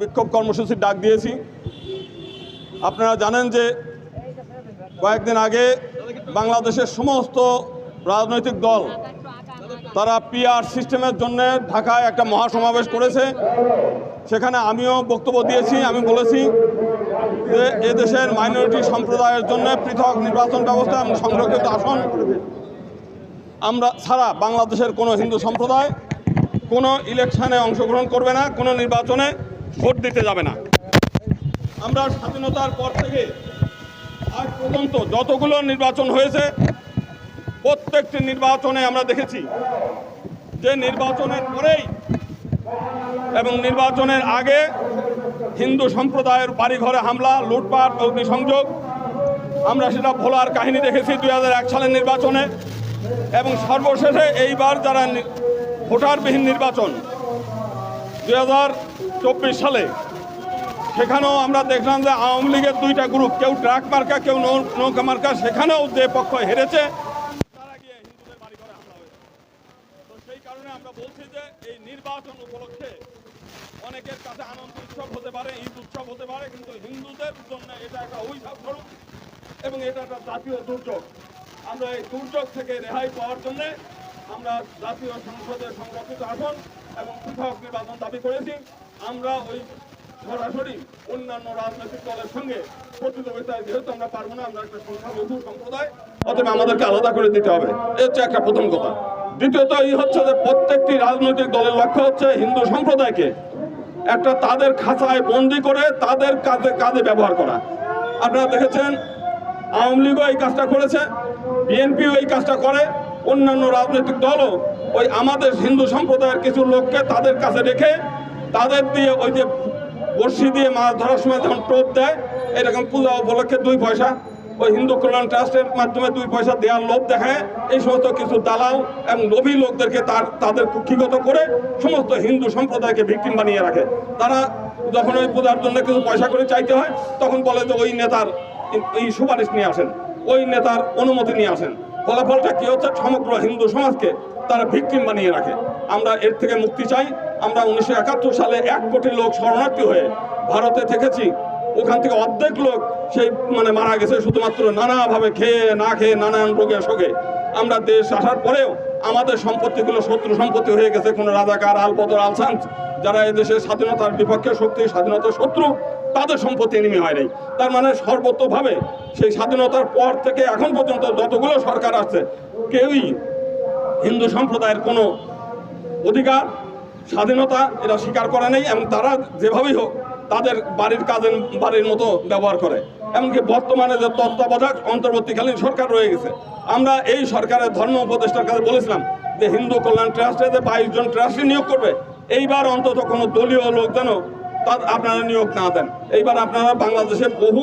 বিক্ষোভ কর্মসূচির ডাক দিয়েছি। আপনারা জানেন যে কয়েকদিন আগে বাংলাদেশের সমস্ত রাজনৈতিক দল, তারা পিআর সিস্টেমের জন্য ঢাকায় একটা মহাসমাবেশ করেছে। সেখানে আমিও বক্তব্য দিয়েছি, আমি বলেছি যে এদেশের মাইনরিটি সম্প্রদায়ের জন্য পৃথক নির্বাচন ব্যবস্থা এবং সংরক্ষিত আসন আমরা ছাড়া বাংলাদেশের কোনো হিন্দু সম্প্রদায় কোনো ইলেকশানে অংশগ্রহণ করবে না, কোনো নির্বাচনে ভোট দিতে যাবে না। আমরা স্বাধীনতার পর থেকে আজ পর্যন্ত যতগুলো নির্বাচন হয়েছে, প্রত্যেকটি নির্বাচনে আমরা দেখেছি যে নির্বাচনের পরেই এবং নির্বাচনের আগে হিন্দু সম্প্রদায়ের বাড়িঘরে হামলা, লুটপাট অগ্নিসংযোগ আমরা সেটা ভোলার কাহিনী দেখেছি দু হাজার এক সালের নির্বাচনে। এবং সর্বশেষে এইবার যারা ভোটারবিহীন নির্বাচন দুই হাজার চব্বিশ সালে সেখানেও আমরা দেখলাম যে আওয়ামী লীগের দুইটা গ্রুপ, কেউ ট্রাক মার্কা, কেউ নৌকা মার্কা, সেখানেও যে পক্ষ হেরেছে, তারা গিয়ে হিন্দুদের বাড়ি ঘরে হামলা হয়েছে। তো সেই কারণে আমরা বলছি যে এই নির্বাচন উপলক্ষে অনেকের কাছে আনন্দ উৎসব হতে পারে, ঈদ উৎসব হতে পারে, কিন্তু হিন্দুদের জন্য এটা একটা অভিশাপ স্বরূপ এবং এটা একটা জাতীয় দুর্যোগ। আমরা এই দুর্যোগ থেকে রেহাই পাওয়ার জন্য আমরা জাতীয় সংসদের সংরক্ষিত আসন এবং পৃথক নির্বাচন দাবি করেছি। আমরা ওই সরাসরি অন্যান্য রাজনৈতিক দলের সঙ্গে প্রতিযোগিতায় যেহেতু আমরা পারব না, আমরা একটা সংখ্যালঘু সম্প্রদায় অথবা আমাদেরকে আলাদা করে দিতে হবে। এ হচ্ছে একটা প্রথম কথা। দ্বিতীয়ত, এই হচ্ছে যে প্রত্যেকটি রাজনৈতিক দলের লক্ষ্য হচ্ছে হিন্দু সম্প্রদায়কে একটা তাদের খাঁচায় বন্দি করে তাদের কাজে কাজে ব্যবহার করা। আপনারা দেখেছেন, আওয়ামী লীগও এই কাজটা করেছে, বিএনপিও এই কাজটা করে। অন্যান্য রাজনৈতিক দলও ওই আমাদের হিন্দু সম্প্রদায়ের কিছু লোককে তাদের কাছে রেখে তাদের দিয়ে ওই যে বড়শি দিয়ে মাছ ধরার সময় যখন টোপ দেয়, এরকম পূজা উপলক্ষে দুই পয়সা, ওই হিন্দু কল্যাণ ট্রাস্টের মাধ্যমে দুই পয়সা দেওয়ার লোভ দেখায়। এই সমস্ত কিছু দালাল এবং লোভী লোকদেরকে তার, তাদের কুক্ষিগত করে সমস্ত হিন্দু সম্প্রদায়কে ভিকটিম বানিয়ে রাখে। তারা যখন ওই পূজার জন্য কিছু পয়সা করে চাইতে হয়, তখন বলে যে ওই নেতার এই সুপারিশ নিয়ে আসেন, ওই নেতার অনুমতি নিয়ে আসেন। ফলাফলটা কি হচ্ছে? সমগ্র হিন্দু সমাজকে তারা ভিকটিম বানিয়ে রাখে। আমরা এর থেকে মুক্তি চাই। আমরা উনিশশো একাত্তর সালে এক কোটি লোক শরণার্থী হয়ে ভারতে থেকেছি। ওখান থেকে অর্ধেক লোক সেই মানে মারা গেছে শুধুমাত্র নানাভাবে খেয়ে, না খেয়ে, নানান রোগে, শোকে। আমরা দেশ আসার পরেও আমাদের সম্পত্তিগুলো শত্রু সম্পত্তি হয়ে গেছে। কোনো রাজাকার, আলপদর, আলসান, যারা এদেশের স্বাধীনতার বিপক্ষে শক্তি স্বাধীনতার শত্রু, তাদের সম্পত্তি এনিমি হয় নাই। তার মানে সর্বতভাবে সেই স্বাধীনতার পর থেকে এখন পর্যন্ত যতগুলো সরকার আছে, কেউই হিন্দু সম্প্রদায়ের কোনো অধিকার, স্বাধীনতা এরা স্বীকার করে নেই এবং তারা যেভাবেই হোক তাদের বাড়ির কাজের বাড়ির মতো ব্যবহার করে। এমনকি বর্তমানে যে তত্ত্বাবধায়ক অন্তর্বর্তীকালীন সরকার রয়ে গেছে, আমরা এই সরকারের ধর্ম উপদেষ্টার কাছে বলেছিলাম যে হিন্দু কল্যাণ ট্রাস্টে যে বাইশ জন ট্রাস্টি নিয়োগ করবে, এইবার অন্তত কোনো দলীয় লোক যেন তার আপনারা নিয়োগ না দেন। এইবার আপনারা বাংলাদেশে বহু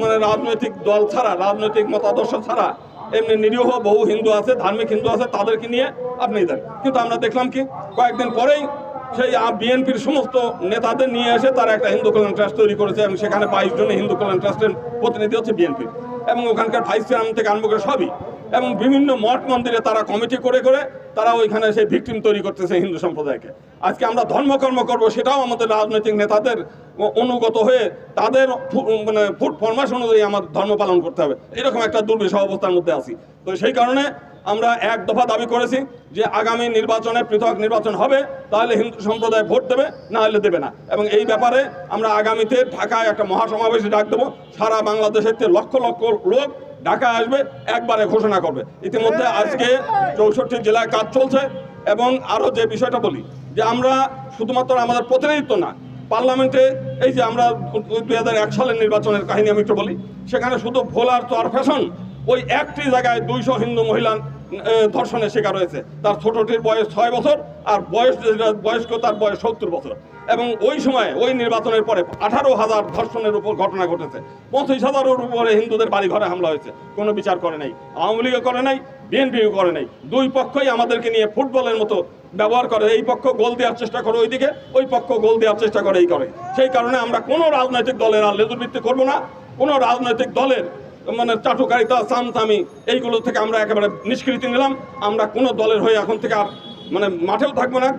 মানে রাজনৈতিক দল ছাড়া, রাজনৈতিক মতাদর্শ ছাড়া, এমনি নিরীহ বহু হিন্দু আছে, ধার্মিক হিন্দু আছে, তাদেরকে নিয়ে আপনি দেন। কিন্তু আমরা দেখলাম কি, কয়েকদিন পরেই সেই বিএনপির সমস্ত নেতাদের নিয়ে এসে তারা একটা হিন্দু কল্যাণ ট্রাস্ট তৈরি করেছে এবং সেখানে বাইশ জনের হিন্দু কল্যাণ ট্রাস্টের প্রতিনিধি হচ্ছে বিএনপি এবং ওখানকার ভাইস চেয়ারম্যান থেকে আরম্ভ করে সবই এবং বিভিন্ন মঠ মন্দিরে তারা কমিটি করে করে তারা ওইখানে সেই ভিকটিম তৈরি করতেছে হিন্দু সম্প্রদায়কে। আজকে আমরা ধর্মকর্ম করব সেটাও আমাদের রাজনৈতিক নেতাদের অনুগত হয়ে তাদের মানে ফুট ফরমাস অনুযায়ী আমার ধর্ম পালন করতে হবে। এরকম একটা দুর্বিষহ অবস্থার মধ্যে আছি। তো সেই কারণে আমরা এক দফা দাবি করেছি যে আগামী নির্বাচনে পৃথক নির্বাচন হবে, তাহলে হিন্দু সম্প্রদায় ভোট দেবে, না হলে দেবে না। এবং এই ব্যাপারে আমরা আগামীতে ঢাকায় একটা মহাসমাবেশ ডাক দেবো। সারা বাংলাদেশের লক্ষ লক্ষ লোক ঢাকায় আসবে, একবারে ঘোষণা করবে। ইতিমধ্যে আজকে চৌষট্টি জেলায় কাজ চলছে এবং আরও যে বিষয়টা বলি, যে আমরা শুধুমাত্র আমাদের প্রতিনিধিত্ব না, পার্লামেন্টে এই যে আমরা দুই হাজার এক সালের নির্বাচনের কাহিনী আমি একটু বলি, সেখানে শুধু ভোলার তো আর ফ্যাশন ওই একটি জায়গায় দুইশো হিন্দু মহিলা ধর্ষণের শিকার হয়েছে। তার ছোটটির বয়স ছয় বছর, আর বয়স বয়স্ক তার বয়স সত্তর বছর। এবং ওই সময়, ওই নির্বাচনের পরে আঠারো হাজার ধর্ষণের উপর ঘটনা ঘটেছে। পঁচিশ হাজারের উপরে হিন্দুদের বাড়ি ঘরে হামলা হয়েছে। কোনো বিচার করে নাই, আওয়ামী লীগও করে নাই, বিএনপিও করে নাই। দুই পক্ষই আমাদেরকে নিয়ে ফুটবলের মতো ব্যবহার করে। এই পক্ষ গোল দেওয়ার চেষ্টা করে ওইদিকে, ওই পক্ষ গোল দেওয়ার চেষ্টা করে এই করে। সেই কারণে আমরা কোনো রাজনৈতিক দলের আর লেজুবৃত্তি করব না। কোনো রাজনৈতিক দলের মানে চাটুকারিতা চামচামি এইগুলো থেকে আমরা একেবারে নিষ্কৃতি নিলাম। আমরা কোনো দলের হয়ে এখন থেকে আর মানে মাঠেও থাকব না।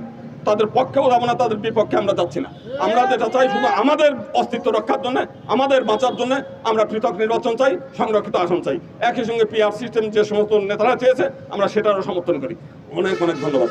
তাদের পক্ষেও যাব না, তাদের বিপক্ষে আমরা যাচ্ছি না। আমরা যেটা চাই শুধু আমাদের অস্তিত্ব রক্ষার জন্য, আমাদের বাঁচার জন্য আমরা পৃথক নির্বাচন চাই, সংরক্ষিত আসন চাই। একই সঙ্গে পিআর সিস্টেম যে সমস্ত নেতারা চেয়েছে, আমরা সেটারও সমর্থন করি। অনেক অনেক ধন্যবাদ।